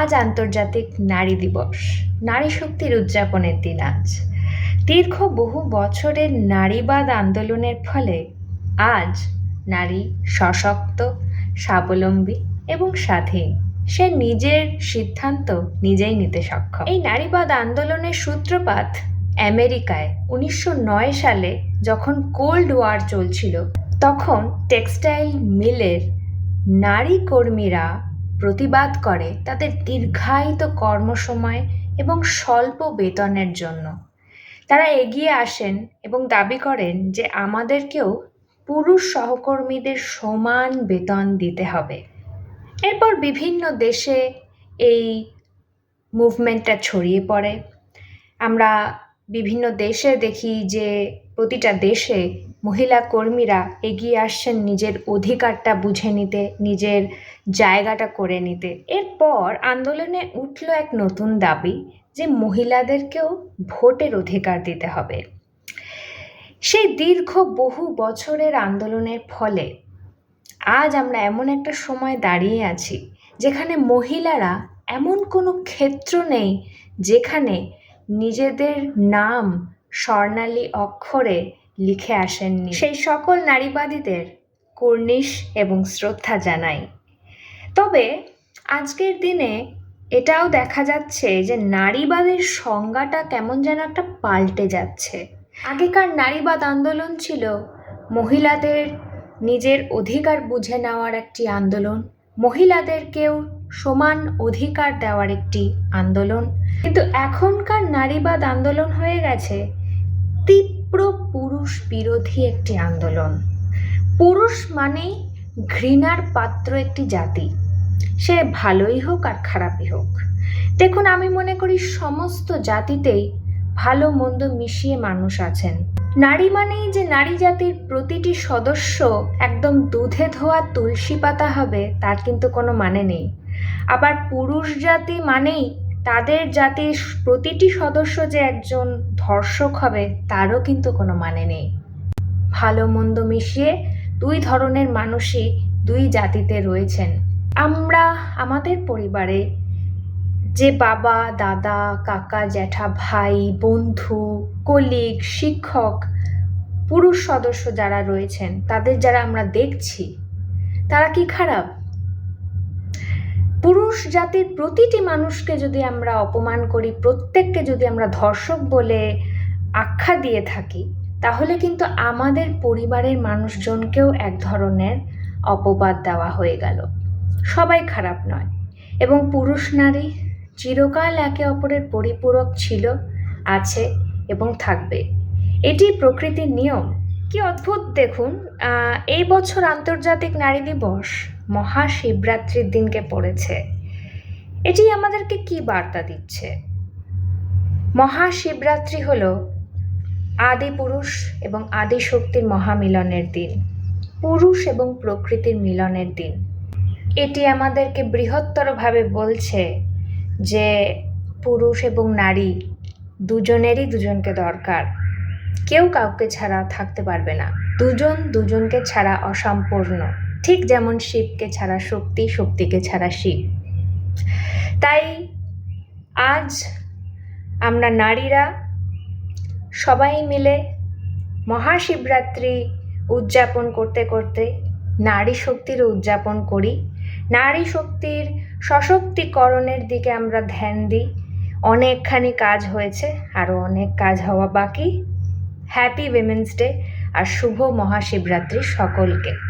আজ আন্তর্জাতিক নারী দিবস। নারী শক্তির উদযাপনের দিন আজ। দীর্ঘ বহু বছরের নারীবাদ আন্দোলনের ফলে আজ নারী সশক্ত, স্বাবলম্বী এবং স্বাধীন। সে নিজের সিদ্ধান্ত নিজেই নিতে সক্ষম। এই নারীবাদ আন্দোলনের সূত্রপাত আমেরিকায় উনিশশো নয় সালে যখন কোল্ড ওয়ার চলছিল, তখন টেক্সটাইল মিলের নারী কর্মীরা প্রতিবাদ করে তাদের দীর্ঘায়িত কর্মসময় এবং স্বল্প বেতনের জন্য। তারা এগিয়ে আসেন এবং দাবি করেন যে আমাদেরকেও পুরুষ সহকর্মীদের সমান বেতন দিতে হবে। এরপর বিভিন্ন দেশে এই মুভমেন্টটা ছড়িয়ে পড়ে। আমরা বিভিন্ন দেশে দেখি যে প্রতিটা দেশে মহিলা কর্মীরা এগিয়ে আসছেন নিজের অধিকারটা বুঝে নিতে, নিজের জায়গাটা করে নিতে। এরপর আন্দোলনে উঠল এক নতুন দাবি যে মহিলাদেরকেও ভোটের অধিকার দিতে হবে। সেই দীর্ঘ বহু বছরের আন্দোলনের ফলে আজ আমরা এমন একটা সময় দাঁড়িয়ে আছি যেখানে মহিলারা এমন কোনো ক্ষেত্র নেই যেখানে নিজেদের নাম স্বর্ণালী অক্ষরে লিখে আসেননি। সেই সকল নারীবাদীদের কর্নিশ এবং শ্রদ্ধা জানাই। তবে আজকের দিনে এটাও দেখা যাচ্ছে যে নারীবাদের সংজ্ঞাটা কেমন যেন একটা পাল্টে যাচ্ছে। আগেকার নারীবাদ আন্দোলন ছিল মহিলাদের নিজের অধিকার বুঝে নেওয়ার একটি আন্দোলন মহিলাদেরকেও সমান অধিকার দেওয়ার একটি আন্দোলন। কিন্তু এখনকার নারীবাদ আন্দোলন হয়ে গেছে তীব্র পুরুষ বিরোধী একটি আন্দোলন। পুরুষ মানেই ঘৃণার পাত্র একটি জাতি। সে ভালোই হোক আর খারাপই হোক। দেখুন, আমি মনে করি সমস্ত জাতিতেই ভালো মন্দ মিশিয়ে মানুষ আছেন। নারী মানেই যে নারী জাতির প্রতিটি সদস্য একদম দুধে ধোয়া তুলসী পাতা হবে, তার কিন্তু কোনো মানে নেই। আবার পুরুষ জাতি মানেই তাদের জাতির প্রতিটি সদস্য যে একজন ধর্ষক হবে, তারও কিন্তু কোনো মানে নেই। ভালো মন্দ মিশিয়ে দুই ধরনের মানুষই দুই জাতিতে রয়েছেন। আমরা, আমাদের পরিবারে যে বাবা, দাদা, কাকা, জ্যাঠা, ভাই, বন্ধু, কলিগ, শিক্ষক, পুরুষ সদস্য যারা রয়েছেন, তাদের যারা আমরা দেখছি, তারা কি খারাপ? পুরুষ জাতির প্রতিটি মানুষকে যদি আমরা অপমান করি, প্রত্যেককে যদি আমরা ধর্ষক বলে আখ্যা দিয়ে থাকি, তাহলে কিন্তু আমাদের পরিবারের মানুষজনকেও এক ধরনের অপবাদ দেওয়া হয়ে গেল। সবাই খারাপ নয়। এবং পুরুষ নারী চিরকাল একে অপরের পরিপূরক ছিল, আছে এবং থাকবে। এটি প্রকৃতির নিয়ম। কি অদ্ভুত দেখুন এই বছর আন্তর্জাতিক নারী দিবস মহাশিবরাত্রির দিনকে পড়েছে। এটি আমাদেরকে কি বার্তা দিচ্ছে? মহাশিবরাত্রি হল আদি পুরুষ এবং আদি শক্তির মহামিলনের দিন, পুরুষ এবং প্রকৃতির মিলনের দিন। এটি আমাদেরকে বৃহত্তরভাবে বলছে যে পুরুষ এবং নারী দুজনেরই দুজনকে দরকার। কেউ কাউকে ছাড়া থাকতে পারবে না। দুজন দুজনকে ছাড়া অসম্পূর্ণ। ঠিক যেমন শিবকে ছাড়া শক্তি, শক্তিকে ছাড়া শিব। তাই আজ আমরা নারীরা সবাই মিলে মহাশিবরাত্রি উদযাপন করতে করতে নারী শক্তির উদযাপন করি। নারী শক্তির সশক্তিকরণের দিকে আমরা ধ্যান দিই। অনেকখানি কাজ হয়েছে আরও অনেক কাজ হওয়া বাকি। হ্যাপি উইমেন্স ডে আর শুভ মহাশিবরাত্রি সকলকে।